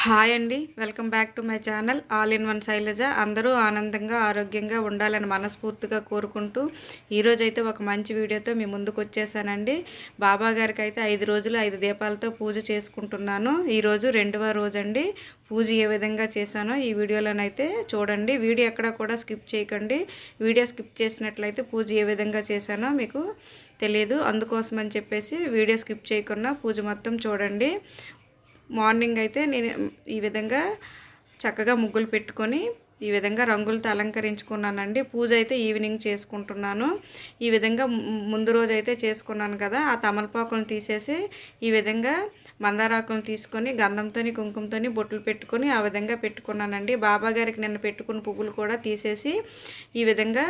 Hi అండి. Welcome back to my channel. All in one Shailaja. అందరూ ఆనందంగా ఆరోగ్యంగా ఉండాలని మనస్ఫూర్తిగా కోరుకుంటూ ఈరోజైతే ఒక మంచి వీడియోతో మీ ముందుకు వచ్చేసానండి. బాబా గారికి అయితే ఐదు రోజులు ఐదు దీపాలతో పూజ చేసుకుంటున్నాను. ఈరోజు రెండవ రోజు అండి పూజ ఏ విధంగా చేశానో ఈ వీడియోలోనైతే చూడండి. వీడియో ఎక్కడ కూడా స్కిప్ చేయకండి. వీడియో స్కిప్ చేసినట్లయితే పూజ ఏ విధంగా చేశానో మీకు తెలియదు అందుకోసం అని చెప్పేసి వీడియో స్కిప్ చేయకుండా పూజ మొత్తం చూడండి. మార్నింగ్ అయితే నేను ఈ విధంగా చక్కగా ముగ్గులు పెట్టుకొని ఈ విధంగా రంగులతో అలంకరించుకున్నానండి. పూజ అయితే ఈవినింగ్ చేసుకుంటున్నాను. ఈ విధంగా ముందు రోజు అయితే చేసుకున్నాను కదా ఆ తమలపాకులను తీసేసి ఈ విధంగా మందారాకులను తీసుకొని గంధంతోని కుంకుమతో బొట్లు పెట్టుకొని ఆ విధంగా పెట్టుకున్నానండి. బాబా గారికి నిన్న పెట్టుకున్న పువ్వులు కూడా తీసేసి ఈ విధంగా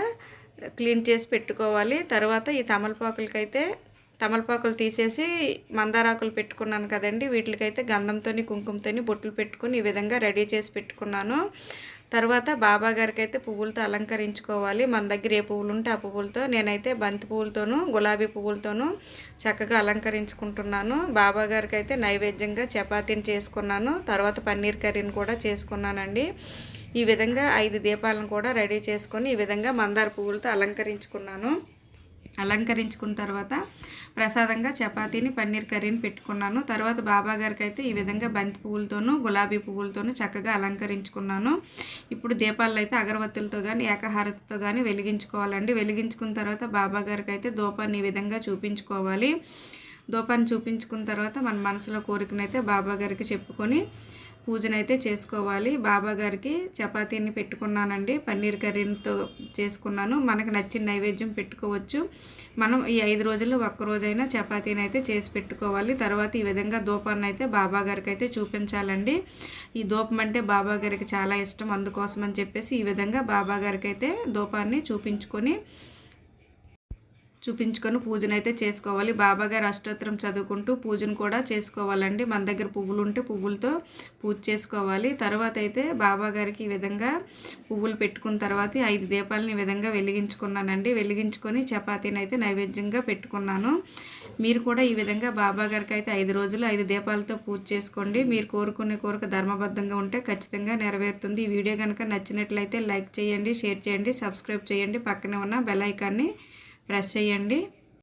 క్లీన్ చేసి పెట్టుకోవాలి. తర్వాత ఈ తమలపాకులకైతే తమలపాకులు తీసేసి మందారాకులు పెట్టుకున్నాను కదండి. వీటికైతే గంధంతోని కుంకుమతోని బొట్లు పెట్టుకొని ఈ విధంగా రెడీ చేసి పెట్టుకున్నాను. తర్వాత బాబా గారికి అయితే పువ్వులతో అలంకరించుకోవాలి. మన దగ్గర ఏ పువ్వులు ఉంటే ఆ పువ్వులతో నేనైతే బంతి పువ్వులతోనూ గులాబీ పువ్వులతోనూ చక్కగా అలంకరించుకుంటున్నాను. బాబా గారికి అయితే నైవేద్యంగా చపాతీని చేసుకున్నాను. తర్వాత పన్నీర్ కర్రీని కూడా చేసుకున్నానండి. ఈ విధంగా ఐదు దీపాలను కూడా రెడీ చేసుకొని ఈ విధంగా మందార పువ్వులతో అలంకరించుకున్నాను. అలంకరించుకున్న తర్వాత ప్రసాదంగా చపాతీని పన్నీర్ కర్రీని పెట్టుకున్నాను. తర్వాత బాబా గారికి అయితే ఈ విధంగా బంతి పువ్వులతోనూ గులాబీ పువ్వులతోనూ చక్కగా అలంకరించుకున్నాను. ఇప్పుడు దీపాలు అయితే అగరవత్తులతో కానీ ఏకహారతితో కానీ వెలిగించుకోవాలండి. వెలిగించుకున్న తర్వాత బాబా గారికి అయితే దూపాన్ని ఈ విధంగా చూపించుకోవాలి. దూపాన్ని చూపించుకున్న తర్వాత మన మనసులో కోరికనైతే బాబా గారికి చెప్పుకొని పూజనైతే చేసుకోవాలి. బాబా గారికి చపాతీని పెట్టుకున్నానండి. పన్నీర్ కర్రీతో చేసుకున్నాను. మనకు నచ్చిన నైవేద్యం పెట్టుకోవచ్చు. మనం ఈ ఐదు రోజుల్లో ఒక్కరోజైనా చపాతీని అయితే చేసి పెట్టుకోవాలి. తర్వాత ఈ విధంగా దూపాన్ని అయితే బాబా గారికి అయితే చూపించాలండి. ఈ దూపం అంటే బాబా గారికి చాలా ఇష్టం. అందుకోసం అని చెప్పేసి ఈ విధంగా బాబా గారికి అయితే దూపాన్ని చూపించుకొని చూపించుకొని పూజను అయితే చేసుకోవాలి. బాబాగారు అష్టోత్తరం చదువుకుంటూ పూజను కూడా చేసుకోవాలండి. మన దగ్గర పువ్వులు ఉంటే పువ్వులతో పూజ చేసుకోవాలి. తర్వాత అయితే బాబాగారికి ఈ విధంగా పువ్వులు పెట్టుకున్న తర్వాత ఐదు దీపాలను ఈ విధంగా వెలిగించుకున్నానండి. వెలిగించుకొని చపాతీని అయితే నైవేద్యంగా పెట్టుకున్నాను. మీరు కూడా ఈ విధంగా బాబా గారికి అయితే ఐదు రోజులు ఐదు దీపాలతో పూజ చేసుకోండి. మీరు కోరుకునే కోరిక ధర్మబద్ధంగా ఉంటే ఖచ్చితంగా నెరవేరుతుంది. ఈ వీడియో కనుక నచ్చినట్లయితే లైక్ చేయండి షేర్ చేయండి సబ్స్క్రైబ్ చేయండి. పక్కనే ఉన్న బెల్ ఐకాన్ని ప్రెస్ చేయండి.